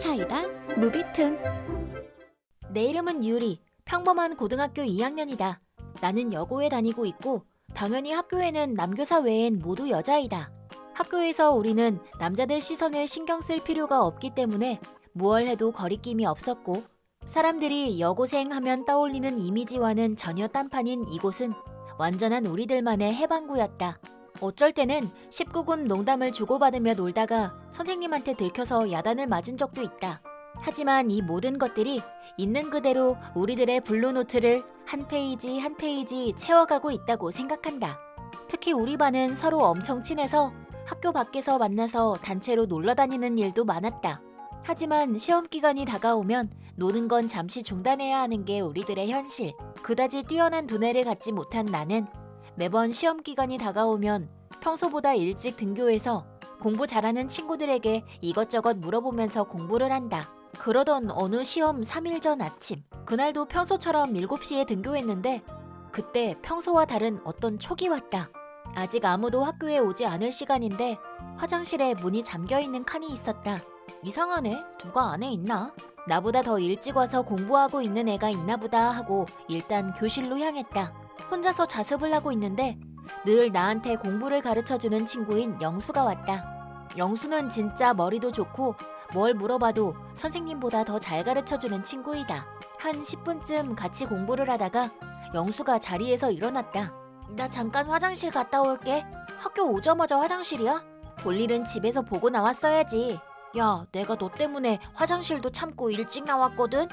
사이다 무비튼. 내 이름은 유리 평범한 고등학교 2학년이다. 나는 여고에 다니고 있고 당연히 학교에는 남교사 외엔 모두 여자이다. 학교에서 우리는 남자들 시선을 신경 쓸 필요가 없기 때문에 무얼 해도 거리낌이 없었고 사람들이 여고생 하면 떠올리는 이미지와는 전혀 딴판인 이곳은 완전한 우리들만의 해방구였다. 어쩔 때는 19금 농담을 주고받으며 놀다가 선생님한테 들켜서 야단을 맞은 적도 있다. 하지만 이 모든 것들이 있는 그대로 우리들의 블루노트를 한 페이지 한 페이지 채워가고 있다고 생각한다. 특히 우리 반은 서로 엄청 친해서 학교 밖에서 만나서 단체로 놀러 다니는 일도 많았다. 하지만 시험 기간이 다가오면 노는 건 잠시 중단해야 하는 게 우리들의 현실. 그다지 뛰어난 두뇌를 갖지 못한 나는 매번 시험 기간이 다가오면 평소보다 일찍 등교해서 공부 잘하는 친구들에게 이것저것 물어보면서 공부를 한다. 그러던 어느 시험 3일 전 아침, 그날도 평소처럼 7시에 등교했는데 그때 평소와 다른 어떤 촉이 왔다. 아직 아무도 학교에 오지 않을 시간인데 화장실에 문이 잠겨 있는 칸이 있었다. 이상하네. 누가 안에 있나? 나보다 더 일찍 와서 공부하고 있는 애가 있나 보다 하고 일단 교실로 향했다. 혼자서 자습을 하고 있는데 늘 나한테 공부를 가르쳐주는 친구인 영수가 왔다. 영수는 진짜 머리도 좋고 뭘 물어봐도 선생님보다 더 잘 가르쳐주는 친구이다. 한 10분쯤 같이 공부를 하다가 영수가 자리에서 일어났다. 나 잠깐 화장실 갔다 올게. 학교 오자마자 화장실이야? 볼 일은 집에서 보고 나왔어야지. 야, 내가 너 때문에 화장실도 참고 일찍 나왔거든?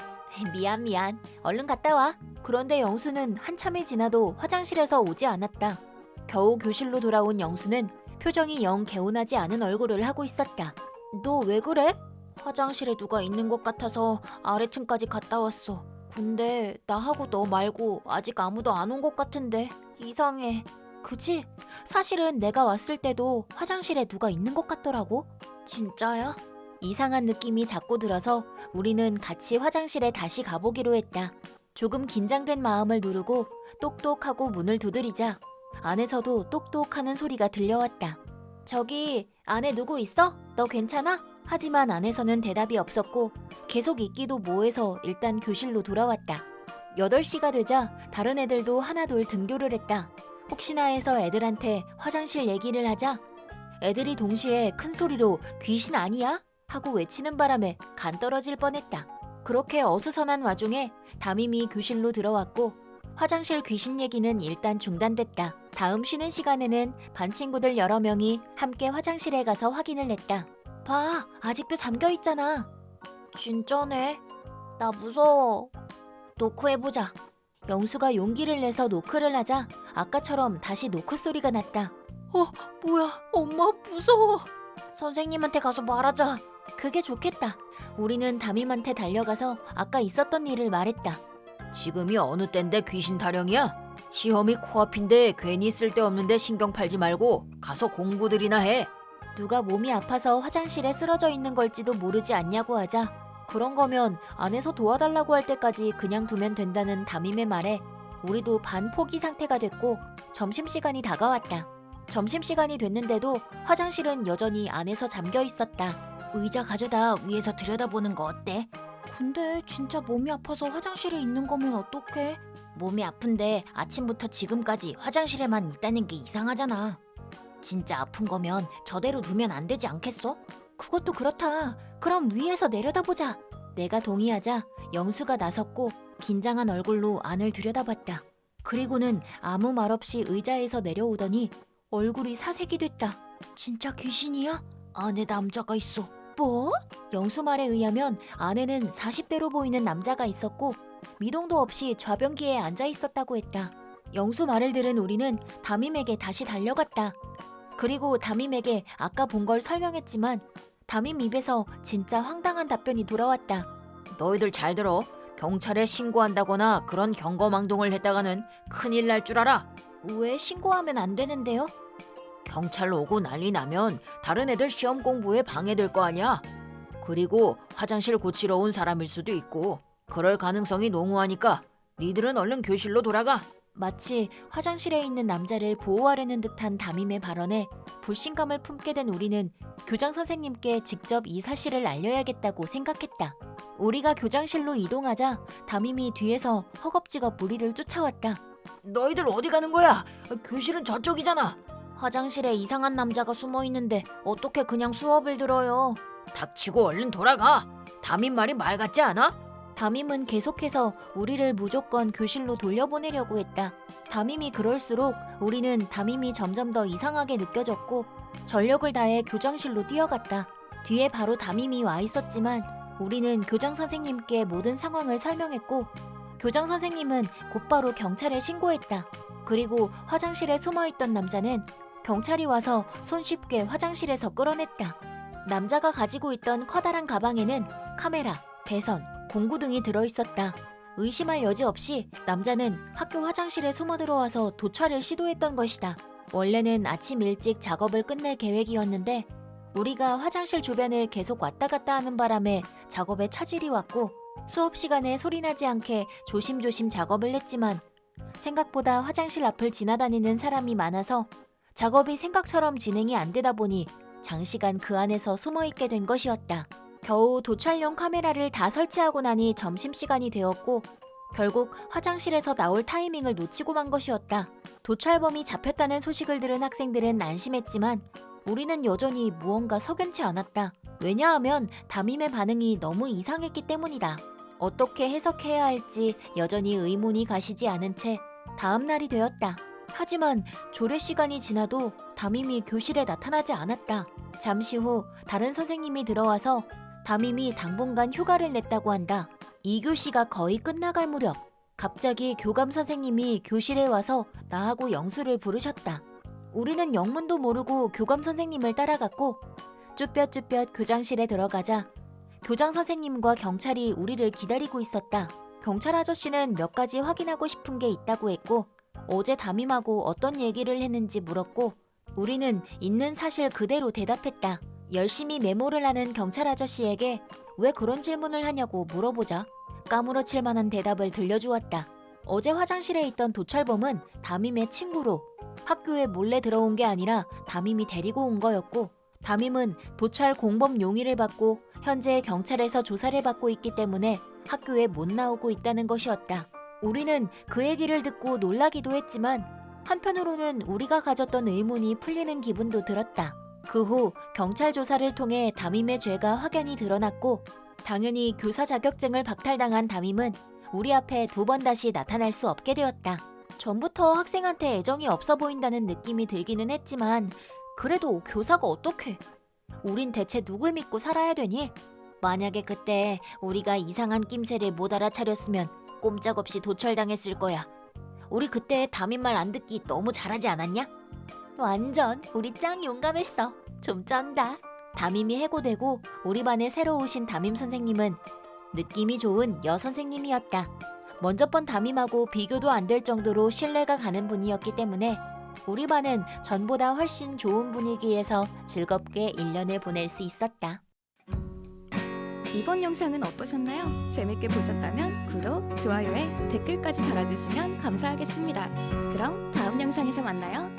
미안, 미안. 얼른 갔다 와. 그런데 영수는 한참이 지나도 화장실에서 오지 않았다. 겨우 교실로 돌아온 영수는 표정이 영 개운하지 않은 얼굴을 하고 있었다. 너 왜 그래? 화장실에 누가 있는 것 같아서 아래층까지 갔다 왔어. 근데 나하고 너 말고 아직 아무도 안 온 것 같은데 이상해. 그치? 사실은 내가 왔을 때도 화장실에 누가 있는 것 같더라고. 진짜야? 이상한 느낌이 자꾸 들어서 우리는 같이 화장실에 다시 가보기로 했다. 조금 긴장된 마음을 누르고 똑똑하고 문을 두드리자 안에서도 똑똑하는 소리가 들려왔다. 저기 안에 누구 있어? 너 괜찮아? 하지만 안에서는 대답이 없었고 계속 있기도 뭐해서 일단 교실로 돌아왔다. 8시가 되자 다른 애들도 하나둘 등교를 했다. 혹시나 해서 애들한테 화장실 얘기를 하자 애들이 동시에 큰 소리로 귀신 아니야? 하고 외치는 바람에 간 떨어질 뻔했다. 그렇게 어수선한 와중에 담임이 교실로 들어왔고 화장실 귀신 얘기는 일단 중단됐다. 다음 쉬는 시간에는 반 친구들 여러 명이 함께 화장실에 가서 확인을 했다. 봐, 아직도 잠겨 있잖아. 진짜네. 나 무서워. 노크해보자. 영수가 용기를 내서 노크를 하자 아까처럼 다시 노크 소리가 났다. 어, 뭐야, 엄마 무서워. 선생님한테 가서 말하자. 그게 좋겠다. 우리는 담임한테 달려가서 아까 있었던 일을 말했다. 지금이 어느 때인데 귀신 타령이야? 시험이 코앞인데 괜히 쓸데없는데 신경 팔지 말고 가서 공부들이나 해. 누가 몸이 아파서 화장실에 쓰러져 있는 걸지도 모르지 않냐고 하자 그런 거면 안에서 도와달라고 할 때까지 그냥 두면 된다는 담임의 말에 우리도 반 포기 상태가 됐고 점심시간이 다가왔다. 점심시간이 됐는데도 화장실은 여전히 안에서 잠겨 있었다. 의자 가져다 위에서 들여다보는 거 어때? 근데 진짜 몸이 아파서 화장실에 있는 거면 어떡해? 몸이 아픈데 아침부터 지금까지 화장실에만 있다는 게 이상하잖아. 진짜 아픈 거면 저대로 두면 안 되지 않겠어? 그것도 그렇다. 그럼 위에서 내려다보자. 내가 동의하자 영수가 나섰고 긴장한 얼굴로 안을 들여다봤다. 그리고는 아무 말 없이 의자에서 내려오더니 얼굴이 사색이 됐다. 진짜 귀신이야? 안에 남자가 있어. 뭐? 영수 말에 의하면 안에는 40대로 보이는 남자가 있었고 미동도 없이 좌변기에 앉아 있었다고 했다. 영수 말을 들은 우리는 담임에게 다시 달려갔다. 그리고 담임에게 아까 본 걸 설명했지만 담임 입에서 진짜 황당한 답변이 돌아왔다. 너희들 잘 들어. 경찰에 신고한다거나 그런 경거망동을 했다가는 큰일 날 줄 알아. 왜 신고하면 안 되는데요? 경찰 오고 난리 나면 다른 애들 시험 공부에 방해될 거 아니야. 그리고 화장실 고치러 온 사람일 수도 있고 그럴 가능성이 농후하니까 니들은 얼른 교실로 돌아가. 마치 화장실에 있는 남자를 보호하려는 듯한 담임의 발언에 불신감을 품게 된 우리는 교장 선생님께 직접 이 사실을 알려야겠다고 생각했다. 우리가 교장실로 이동하자 담임이 뒤에서 허겁지겁 우리를 쫓아왔다. 너희들 어디 가는 거야? 교실은 저쪽이잖아. 화장실에 이상한 남자가 숨어 있는데 어떻게 그냥 수업을 들어요? 닥치고 얼른 돌아가. 담임 말이 말 같지 않아? 담임은 계속해서 우리를 무조건 교실로 돌려보내려고 했다. 담임이 그럴수록 우리는 담임이 점점 더 이상하게 느껴졌고 전력을 다해 교장실로 뛰어갔다. 뒤에 바로 담임이 와 있었지만 우리는 교장 선생님께 모든 상황을 설명했고 교장 선생님은 곧바로 경찰에 신고했다. 그리고 화장실에 숨어 있던 남자는 경찰이 와서 손쉽게 화장실에서 끌어냈다. 남자가 가지고 있던 커다란 가방에는 카메라, 배선, 공구 등이 들어있었다. 의심할 여지 없이 남자는 학교 화장실에 숨어 들어와서 도찰을 시도했던 것이다. 원래는 아침 일찍 작업을 끝낼 계획이었는데 우리가 화장실 주변을 계속 왔다 갔다 하는 바람에 작업에 차질이 왔고 수업 시간에 소리나지 않게 조심조심 작업을 했지만 생각보다 화장실 앞을 지나다니는 사람이 많아서 작업이 생각처럼 진행이 안 되다 보니 장시간 그 안에서 숨어 있게 된 것이었다. 겨우 도찰용 카메라를 다 설치하고 나니 점심시간이 되었고 결국 화장실에서 나올 타이밍을 놓치고 만 것이었다. 도찰범이 잡혔다는 소식을 들은 학생들은 안심했지만 우리는 여전히 무언가 석연치 않았다. 왜냐하면 담임의 반응이 너무 이상했기 때문이다. 어떻게 해석해야 할지 여전히 의문이 가시지 않은 채 다음 날이 되었다. 하지만 조례 시간이 지나도 담임이 교실에 나타나지 않았다. 잠시 후 다른 선생님이 들어와서 담임이 당분간 휴가를 냈다고 한다. 2교시가 거의 끝나갈 무렵 갑자기 교감 선생님이 교실에 와서 나하고 영수를 부르셨다. 우리는 영문도 모르고 교감 선생님을 따라갔고 쭈뼛쭈뼛 교장실에 들어가자 교장 선생님과 경찰이 우리를 기다리고 있었다. 경찰 아저씨는 몇 가지 확인하고 싶은 게 있다고 했고 어제 담임하고 어떤 얘기를 했는지 물었고 우리는 있는 사실 그대로 대답했다. 열심히 메모를 하는 경찰 아저씨에게 왜 그런 질문을 하냐고 물어보자 까무러칠 만한 대답을 들려주었다. 어제 화장실에 있던 도찰범은 담임의 친구로 학교에 몰래 들어온 게 아니라 담임이 데리고 온 거였고 담임은 도찰 공범 용의를 받고 현재 경찰에서 조사를 받고 있기 때문에 학교에 못 나오고 있다는 것이었다. 우리는 그 얘기를 듣고 놀라기도 했지만 한편으로는 우리가 가졌던 의문이 풀리는 기분도 들었다. 그 후 경찰 조사를 통해 담임의 죄가 확연히 드러났고 당연히 교사 자격증을 박탈당한 담임은 우리 앞에 두 번 다시 나타날 수 없게 되었다. 전부터 학생한테 애정이 없어 보인다는 느낌이 들기는 했지만 그래도 교사가 어떻게? 우린 대체 누굴 믿고 살아야 되니? 만약에 그때 우리가 이상한 낌새를 못 알아차렸으면 꼼짝없이 도철당했을 거야. 우리 그때 담임 말 안 듣기 너무 잘하지 않았냐? 완전 우리 짱 용감했어. 좀 쩐다. 담임이 해고되고 우리 반에 새로 오신 담임 선생님은 느낌이 좋은 여 선생님이었다. 먼저 번 담임하고 비교도 안 될 정도로 신뢰가 가는 분이었기 때문에 우리 반은 전보다 훨씬 좋은 분위기에서 즐겁게 1년을 보낼 수 있었다. 이번 영상은 어떠셨나요? 재밌게 보셨다면 구독, 좋아요에 댓글까지 달아주시면 감사하겠습니다. 그럼 다음 영상에서 만나요.